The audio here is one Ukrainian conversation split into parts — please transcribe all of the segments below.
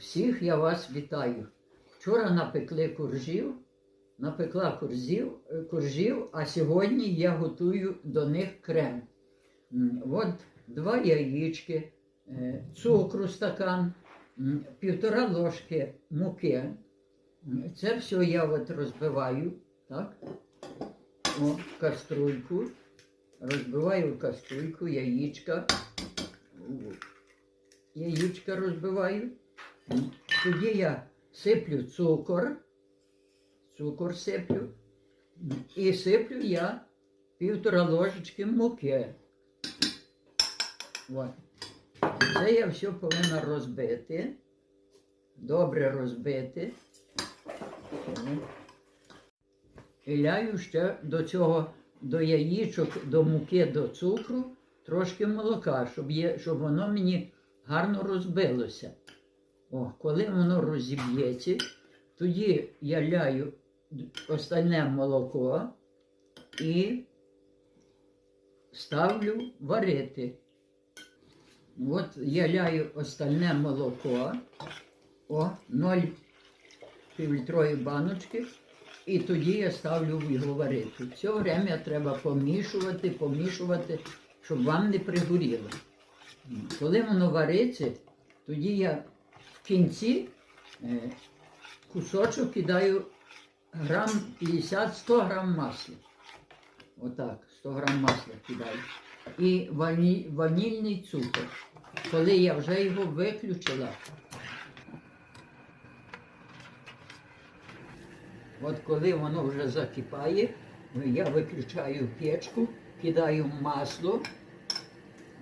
Всіх я вас вітаю. Вчора напекли коржів, напекла коржів, е, коржів, а сьогодні я готую до них крем. От два яєчки, е, цукру стакан, півтора ложки муки. Це все я от розбиваю, так? О, каструльку. Розбиваю каструльку, яєчка. Яєчка розбиваю. Тоді я сиплю цукор, цукор сиплю, і сиплю я півтора ложечки муки. От. Це я все повинна розбити, добре розбити. І ляю ще до цього, до яєчок, до муки, до цукру, трошки молока, щоб, є, щоб воно мені гарно розбилося. О, коли воно розіб'ється, тоді я ляю остальне молоко і ставлю варити. От я ляю остальне молоко, о, 0 півлітрової баночки, і тоді я ставлю його варити. Все время треба помішувати, помішувати, щоб вам не пригоріло. Коли воно вариться, тоді я кінці е, кусочок кидаю грам 50-100 грам масла. Отак, 100 грам масла кидаю. І вані, ванільний цукор. Коли я вже його виключила, от коли воно вже закипає, я виключаю печку, кидаю масло,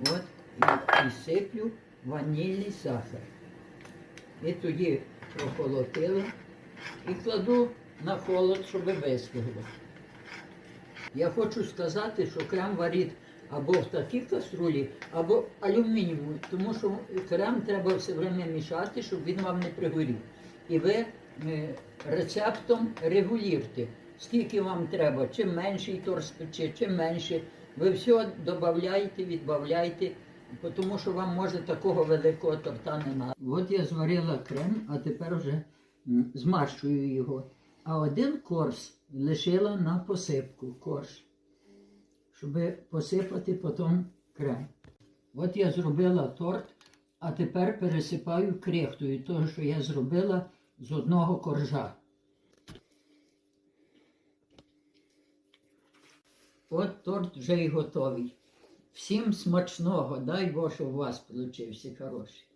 от, і, і сиплю ванільний сахар. І тоді прохолотила і кладу на холод, щоб вистигло. Я хочу сказати, що крем варить або в такій каструлі, або алюмінієву, тому що крем треба все время мішати, щоб він вам не пригорів. І ви е, рецептом регулюєте, скільки вам треба, чим менший торт спече, чим менше. Ви все додаєте, відбавляєте, тому що вам може такого великого торта не треба. От я зварила крем, а тепер вже змащую його. А один корж лишила на посипку корж, щоб посипати потім крем. От я зробила торт, а тепер пересипаю крехтою, того, що я зробила з одного коржа. От торт вже і готовий. Всім смачного, дай Боже, у вас получився хороший.